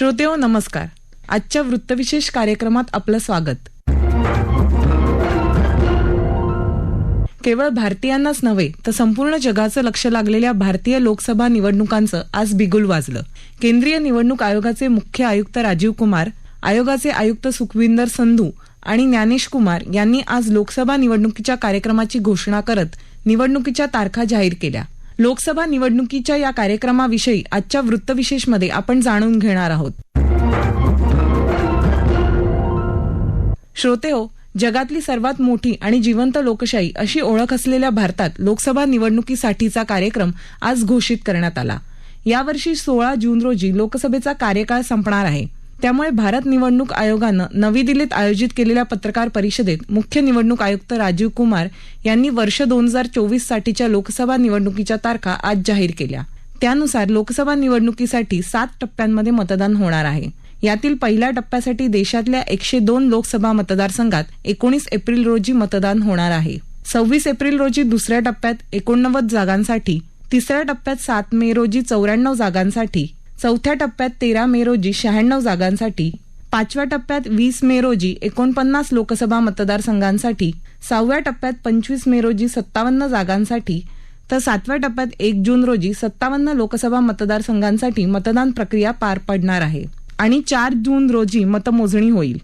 श्रोतेओ नमस्कार. आजच्या वृत्तविशेष कार्यक्रमात आपलं स्वागत. केवळ भारतीयांनाच नव्हे तर संपूर्ण जगाचं लक्ष लागलेल्या भारतीय लोकसभा निवडणुकांचं आज बिगुल वाजलं. केंद्रीय निवडणूक आयोगाचे मुख्य आयुक्त राजीव कुमार आयोगाचे आयुक्त सुखविंदर संधू आणि ज्ञानेश कुमार यांनी आज लोकसभा निवडणुकीच्या कार्यक्रमाची घोषणा करत निवडणुकीच्या तारखा जाहीर केल्या. लोकसभा निवडणुकीच्या या कार्यक्रमाविषयी आजच्या वृत्तविशेषमध्ये आपण जाणून घेणार आहोत. श्रोते हो जगातली सर्वात मोठी आणि जिवंत लोकशाही अशी ओळख असलेल्या भारतात लोकसभा निवडणुकीसाठीचा कार्यक्रम आज घोषित करण्यात आला. यावर्षी सोळा जून रोजी लोकसभेचा कार्यकाळ संपणार आहे. त्यामुळे भारत निवडणूक आयोगानं नवी दिल्लीत आयोजित केलेल्या पत्रकार परिषदेत मुख्य निवडणूक आयुक्त राजीव कुमार यांनी वर्ष दोन हजार चोवीस साठीच्या लोकसभा निवडणुकीच्या तारखा आज जाहीर केल्या. त्यानुसार लोकसभा निवडणुकीसाठी सात टप्प्यांमध्ये मतदान होणार आहे. यातील पहिल्या टप्प्यासाठी देशातल्या एकशे दोन लोकसभा मतदारसंघात एकोणीस एप्रिल रोजी मतदान होणार आहे. सव्वीस एप्रिल रोजी दुसऱ्या टप्प्यात एकोणनव्वद जागांसाठी तिसऱ्या टप्प्यात सात मे रोजी चौऱ्याण्णव जागांसाठी चौथ्या टप्प्यात तेरा मे रोजी शहाण्णव जागांसाठी पाचव्या टप्प्यात वीस मे रोजी एकोणपन्नास लोकसभा मतदारसंघांसाठी सहाव्या टप्प्यात पंचवीस मे रोजी सत्तावन्न जागांसाठी तर सातव्या टप्प्यात एक जून रोजी सत्तावन्न लोकसभा मतदारसंघांसाठी मतदान प्रक्रिया पार पडणार आहे आणि चार जून रोजी मतमोजणी होईल.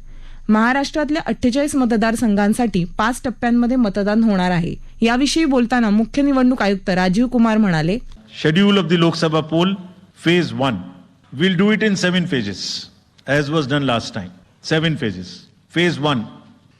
महाराष्ट्रातल्या अठ्ठेचाळीस मतदारसंघांसाठी पाच टप्प्यांमध्ये मतदान होणार आहे. याविषयी बोलताना मुख्य निवडणूक आयुक्त राजीव कुमार म्हणाले schedule of the Lok Sabha poll phase one. We'll do it in seven phases, as was done last time. Seven phases. Phase one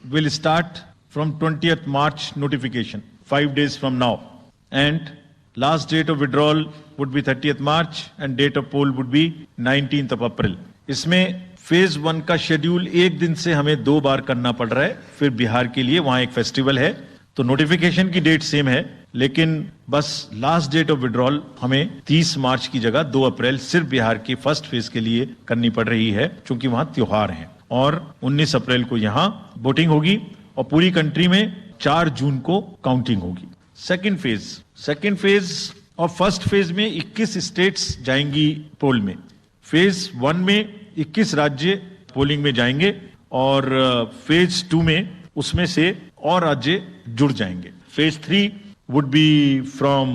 will start from 20th March notification, five days from now. And last date of withdrawal would be 30th March and date of poll would be 19th of April. इसमें phase one का schedule एक दिन से हमें दो बार करना पड़ रहा है फिर बिहार के लिए वहाँ एक फेस्टिवल है तो नोटिफिकेशन की डेट सेम है, लेकिन बस लास्ट डेट ऑफ़ विड्रॉल हमें 30 मार्च की जगह 2 अप्रैल सिर्फ़ बिहार की फ़र्स्ट फ़ेज़ के लिए करनी पड़ रही है, क्योंकि वहाँ त्योहार है। और 19 अप्रैल को यहाँ वोटिंग होगी और पूरी कंट्री में 4 जून को काउंटिंग होगी। सेकेंड फ़ेज़ सेकेंड फ़ेज़ और फ़र्स्ट फ़ेज़ में 21 स्टेट्स जाएँगी पोल में। फ़ेज़ वन में 21 राज्य पोलिंग में जाएँगे और फ़ेज़ टू में उसमें से और राज्य जुड़ जाएँगे। Phase three would be from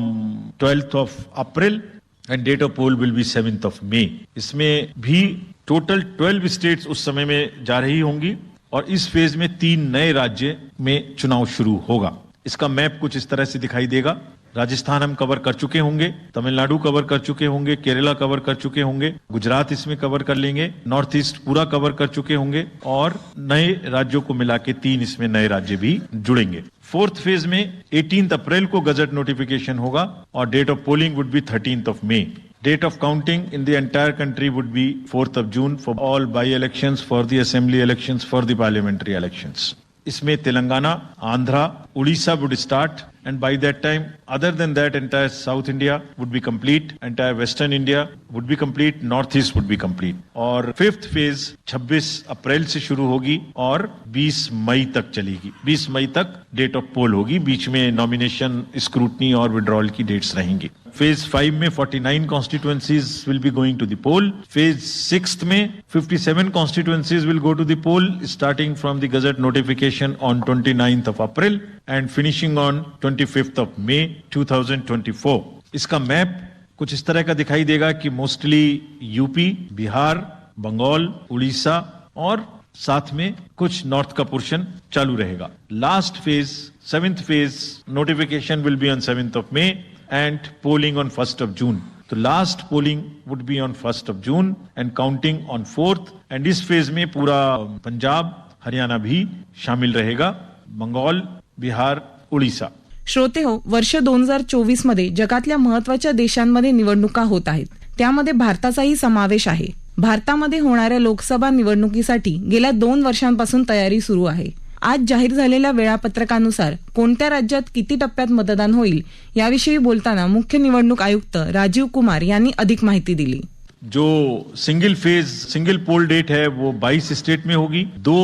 twelfth of April and date of poll will be seventh of May इसमें भी टोटल 12 स्टेट्स उस समय में जा रही होंगी और इस फ़ेज़ में तीन नए राज्य में चुनाव शुरू होगा। इसका मैप कुछ इस तरह से दिखाई देगा। राजस्थान हम कवर कर चुके होंगे तमिलनाडु कवर कर चुके होंगे केरला कवर कर चुके होंगे गुजरात इसमें कवर कर लेंगे नॉर्थ ईस्ट पूरा कवर कर चुके होंगे और नए राज्यों को मिला के तीन इसमें नए राज्य भी जुड़ेंगे फोर्थ फ़ेज़ में 18 अप्रैल को गजट नोटिफिकेशन होगा और date of polling would be thirteen of May Date of counting in the entire country would be 4th of June for all by-elections, for the assembly elections, for the parliamentary elections. इसमें Telangana, Andhra, Orissa would start and by that time other than that entire South India would be complete entire western India would be complete North East would be complete और fifth phase 26 अप्रैल से शुरू होगी और 20 मई तक चलेगी। 20 मई तक date of पोल होगी। बीच में नॉमिनेशन स्क्रूटनी और विड्रॉल की डेट्स रहेंगी। फ़ेज़ फाइव में 49 constituencies will be going to the poll phase six में 57 constituencies will go to the poll starting from the gazette notification on 29th of April and finishing on 25th of May 2024 इसका map कुछ इस तरह का दिखाई देगा कि mostly UP Bihar Bengal Orissa और साथ में कुछ नॉर्थ का पोर्शन चालू रहेगा। Last phase seventh phase notification will be on seventh of May and polling on first of June तो last polling would be on first of June and counting on fourth And इस phase में पूरा पंजाब हरियाणा भी शामिल रहेगा. बंगाल बिहार ओडिसा श्रोते हो वर्ष दोन हजार चोवीसमध्ये जगातल्या महत्त्वाच्या देशांमध्ये निवडणुका होत आहेत. त्यामध्ये भारताचाही समावेश आहे. भारतामध्ये होणाऱ्या लोकसभा निवडणुकीसाठी गेल्या दोन वर्षांपासून तयारी सुरू आहे. आज जाहीर झालेल्या वेळापत्रकानुसार कोणत्या राज्यात किती टप्प्यात मतदान होईल याविषयी बोलताना मुख्य निवडणूक आयुक्त राजीव कुमार यांनी अधिक माहिती दिली. जो single phase single poll date है वो 22 स्टेट में होगी। दो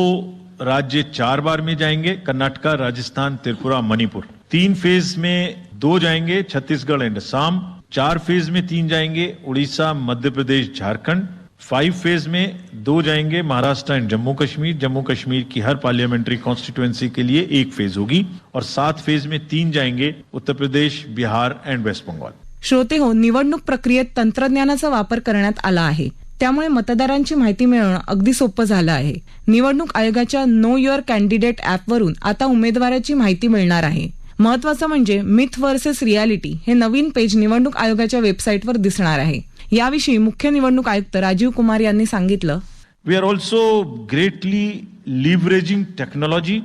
राज्य चार बार में जाएंगे कर्नाटका राजस्थान त्रिपुरा मणिपुर। तीन फेज में दो जाएंगे छत्तीसगढ़ एंड असम चार फेज में तीन जाएंगे उड़ीसा मध्य प्रदेश झारखंड। फाइव फेज में दो जाएंगे महाराष्ट्र एंड जम्मू कश्मीर। जम्मू कश्मीर की हर पार्लियामेंट्री कॉन्स्टिट्यूएंसी के लिए एक फेज होगी और सात फेज में तीन जाएंगे उत्तर प्रदेश बिहार एंड वेस्ट बंगाल श्रोते हो निवडणूक प्रक्रियेत तंत्रज्ञानाचा वापर करण्यात आला आहे. त्यामुळे मतदारांची माहिती मिळवणं अगदी सोपं झालं आहे. निवडणूक आयोगाच्या नो युअर कॅन्डिडेट ऍपवरून आता उमेदवाराची माहिती मिळणार आहे. महत्वाचं म्हणजे मिथ वर्सेस रियालिटी हे नवीन पेज निवडणूक आयोगाच्या वेबसाईटवर दिसणार आहे. याविषयी मुख्य निवडणूक आयुक्त राजीव कुमार यांनी सांगितलं. We are also greatly leveraging technology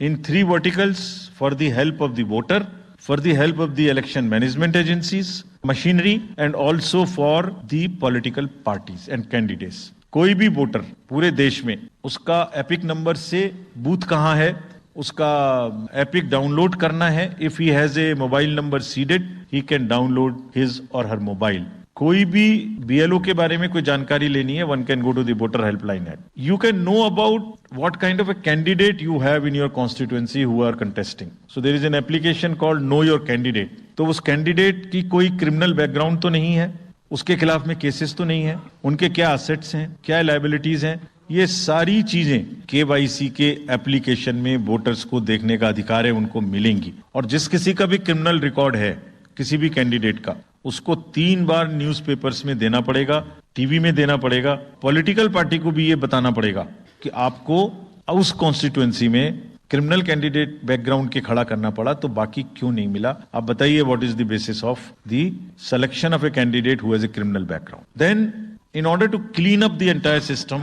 in three verticals for the help of the voter for the help of the election management agencies machinery and also for the political parties and candidates कोई भी voter पूरे देश में उसका epic number से booth कहाँ है? उसका एपिक डाउनलोड करना है। If he has a mobile number seeded he can download his or her mobile कोई भी बीएलओ के बारे में कोई जानकारी लेनी है one can go to the voter helpline at you can know about what kind of a candidate you have in your constituency who are contesting. So, there is an application called know your candidate. तो उस candidate की कोई criminal background तो नहीं है। उसके खिलाफ में केसेस तो नहीं है। उनके क्या असेट्स हैं, क्या लाइबिलिटीज हैं? ये सारी चीज़ें केवाईसी के एप्लीकेशन में वोटर्स को देखने का अधिकार है उनको मिलेंगी। और जिस किसी का भी क्रिमिनल रिकॉर्ड है किसी भी कैंडिडेट का उसको तीन बार न्यूज़पेपर्स में देना पड़ेगा टीवी में देना पड़ेगा पॉलिटिकल पार्टी को भी ये बताना पड़ेगा कि आपको उस कॉन्स्टिट्युएंसी में क्रिमिनल कैंडिडेट बैकग्राउंड के खड़ा करना पड़ा तो बाकी क्यों नहीं मिला? आप बताइए what is the basis of the selection of a candidate who has a criminal background then in order to clean up the entire system,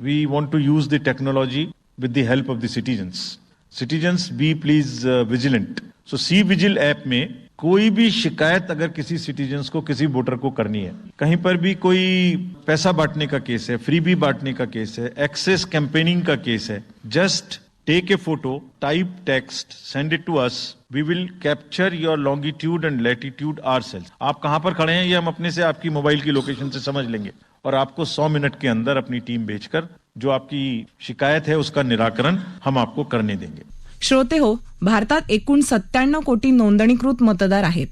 we want to use the technology with the help of the citizens. Citizens, be please uh, vigilant. So, C Vigil app में कोई भी शिकायत अगर किसी citizens को किसी voter को करनी है कहीं पर भी कोई पैसा बांटने का केस है फ्री बी बांटने का केस है एक्सेस कैंपेनिंग का केस है just take a photo type text send it to us we will capture your longitude and latitude our cells आप कहाँ पर खड़े हैं ये हम अपने से आपकी मोबाइल की लोकेशन से समझ लेंगे और आपको 100 मिनट के अंदर अपनी टीम भेजकर जो आपकी शिकायत है उसका निराकरण हम आपको करने देंगे। श्रोते हो भारतात एकूण सत्त्याण्णव कोटी नोंदणीकृत मतदार आहेत.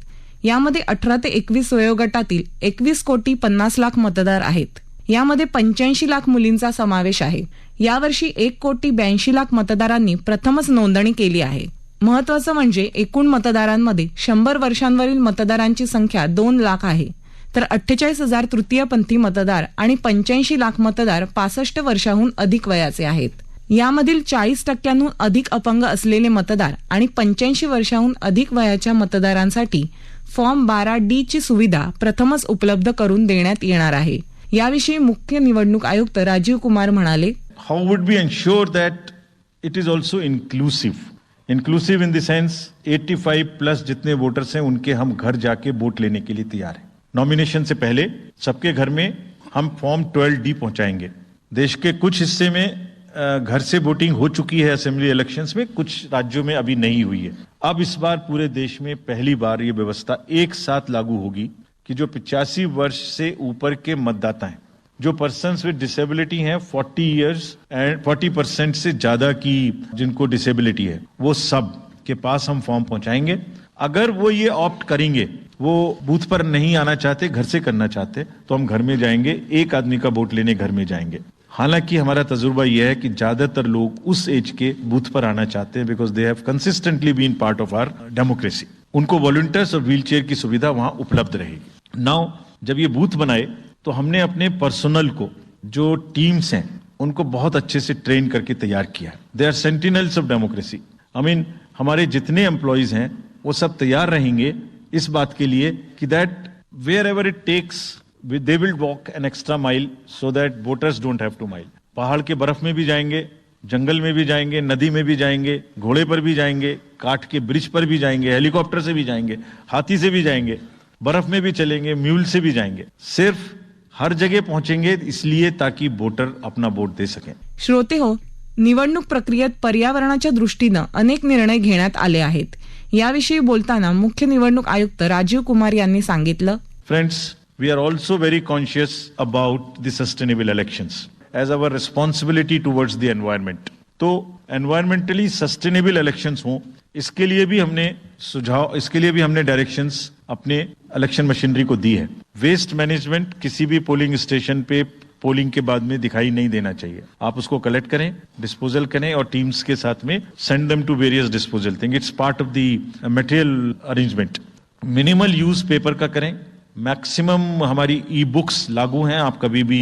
यामध्ये अठरा ते एकवीस वयोगटातील एकवीस कोटी पन्नास लाख मतदार आहेत. यामध्ये पंच्याऐंशी लाख मुलींचा समावेश आहे. यावर्षी एक कोटी ब्याऐंशी लाख मतदारांनी प्रथमच नोंदणी केली आहे. महत्वाचं म्हणजे एकूण मतदारांमध्ये शंभर वर्षांवरील मतदारांची संख्या दोन लाख आहे. तर अठ्ठेचाळीस हजार तृतीयपंथी मतदार आणि पंच्याऐंशी लाख मतदार पासष्ट वर्षाहून अधिक वयाचे आहेत. यामधील चाळीस टक्क्यांहून अधिक अपंग असलेले मतदार आणि पंच्याऐंशी वर्षाहून अधिक वयाच्या मतदारांसाठी फॉर्म बारा डी ची सुविधा प्रथमच उपलब्ध करून देण्यात येणार आहे. याविषयी मुख्य निवडणूक आयुक्त राजीव कुमार म्हणाले how would we that it is also also inclusive in the sense eighty 85 plus जितने वोटर्स हैं उनके हम घर जाके वोट लेने के लिए तैयार हैं। नॉमिनेशन से पहले सबके घर में हम फॉर्म 12 डी पहुंचाएँगे। देश के कुछ हिस्से में घर से वोटिंग हो चुकी है असेंबली इलेक्शंस में, कुछ राज्यों में अभी नहीं हुई है। अब इस बार पूरे देश में पहली बार ये व्यवस्था एक साथ लागू होगी कि जो पिचासी वर्ष से ऊपर के मतदाता हैं, जो पर्सन विद डिसेबिलिटी हैं 40 इयर्स एंड 40 परसेंट से ज़्यादा की जिनको डिसेबिलिटी है, वो सब के पास हम फॉर्म पहुंचाएँगे। अगर वो ये ऑप्ट करेंगे, वो बूथ पर नहीं आना चाहते, घर से करना चाहते तो हम घर में जाएँगे, एक आदमी का वोट लेने घर में जाएँगे। हालाँकि हमारा तजुर्बा यह है कि ज़्यादातर लोग उस एज के बूथ पर आना चाहते हैं because they have consistently been part of our democracy उनको वॉलंटियर्स और व्हील की सुविधा वहाँ उपलब्ध रहेगी। नाउ जब ये बूथ बनाए तो हमने अपने पर्सनल को, जो टीम्स हैं, उनको बहुत अच्छे से ट्रेन करके तैयार किया है। They are sentinels of democracy I mean हमारे जितने एम्प्लॉयज़ हैं वो सब तैयार रहेंगे इस बात के लिए कि that wherever it takes they will walk an extra mile so that voters don't have to mile पहाड़ के बर्फ़ में भी जाएँगे, जंगल में भी जाएँगे, नदी में भी जाएँगे, घोड़े पर भी जाएँगे, काठ के ब्रिज पर भी जाएँगे, हेलीकॉप्टर से भी जाएँगे, हाथी से भी जाएँगे, बर्फ़ में भी चलेंगे म्यूल से भी जाएँगे। सिर्फ़ हर जगह पहुँचेंगे इसलिए ताकि वोटर अपना वोट दे सके। श्रोते हो, निवडणूक प्रक्रियेत पर्यावरणाच्या दृष्टीनं अनेक निर्णय घेण्यात आले आहेत. याविषयी बोलताना मुख्य निवडणूक आयुक्त राजीव कुमार यांनी सांगितलं Friends, we are also very conscious about the sustainable elections as our responsibility towards the environment. तो एनवायरमेंटली सस्टेनेबल इलेक्शन हों इसके लिए भी हमने सुझाव इसके लिए भी हमने डायरेक्शंस अपने इलेक्शन मशीनरी को दी है वेस्ट मैनेजमेंट किसी भी पोलिंग स्टेशन पे पोलिंग के बाद में दिखाई नहीं देना चाहिए। आप उसको कलेक्ट करें डिस्पोजल करें और टीम्स के साथ में send them to various disposal thing it's part of the material arrangement minimal use paper का करें। मैक्सिमम हमारी ई बुक्स लागू हैं। आप कभी भी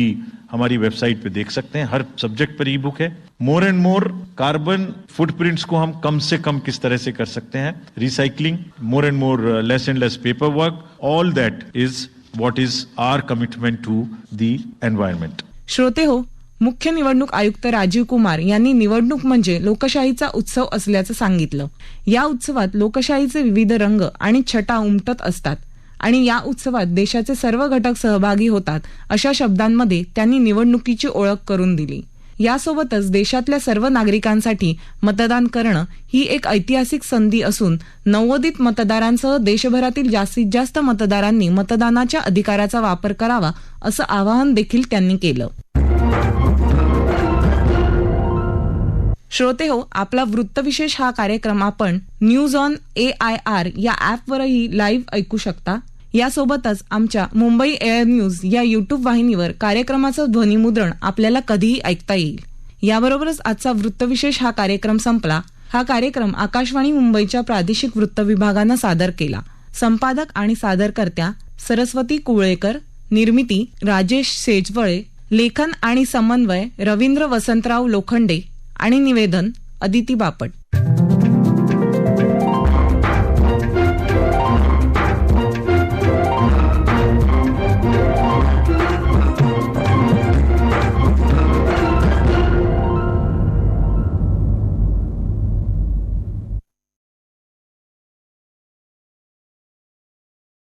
हमारी वेबसाइट पे देख सकते हैं। हर सब्जेक्ट पर ई बुक है। More and more carbon footprints को हम कम से कम किस तरह से कर सकते हैं। Recycling more and more less and less paper work all that is what is our commitment to the environment श्रोते हो मुख्य निवडणूक आयुक्त राजीव कुमार यांनी निवडणूक म्हणजे लोकशाहीचा उत्सव असल्याचं सांगितलं. या उत्सवात लोकशाहीचे विविध रंग आणि छटा उमटत असतात आणि या उत्सवात देशाचे सर्व घटक सहभागी होतात अशा शब्दांमध्ये त्यांनी निवडणुकीची ओळख करून दिली. यासोबतच देशातल्या सर्व नागरिकांसाठी मतदान करणं ही एक ऐतिहासिक संधी असून नवोदित मतदारांसह देशभरातील जास्तीत जास्त मतदारांनी मतदानाच्या अधिकाराचा वापर करावा असं आवाहन देखील त्यांनी केलं. श्रोते हो आपला वृत्तविशेष हा कार्यक्रम आपण news on A I R या ऍपवरही लाईव्ह ऐकू शकता. यासोबतच आमच्या मुंबई एअर न्यूज या युट्यूब वाहिनीवर कार्यक्रमाचं ध्वनिमुद्रण आपल्याला कधीही ऐकता येईल. याबरोबरच आजचा वृत्तविशेष हा कार्यक्रम संपला. हा कार्यक्रम आकाशवाणी मुंबईच्या प्रादेशिक वृत्त विभागानं सादर केला. संपादक आणि सादरकर्त्या सरस्वती कुळेकर निर्मिती राजेश सेजवळे लेखन आणि समन्वय रवींद्र वसंतराव लोखंडे आणि निवेदन अदिती बापट.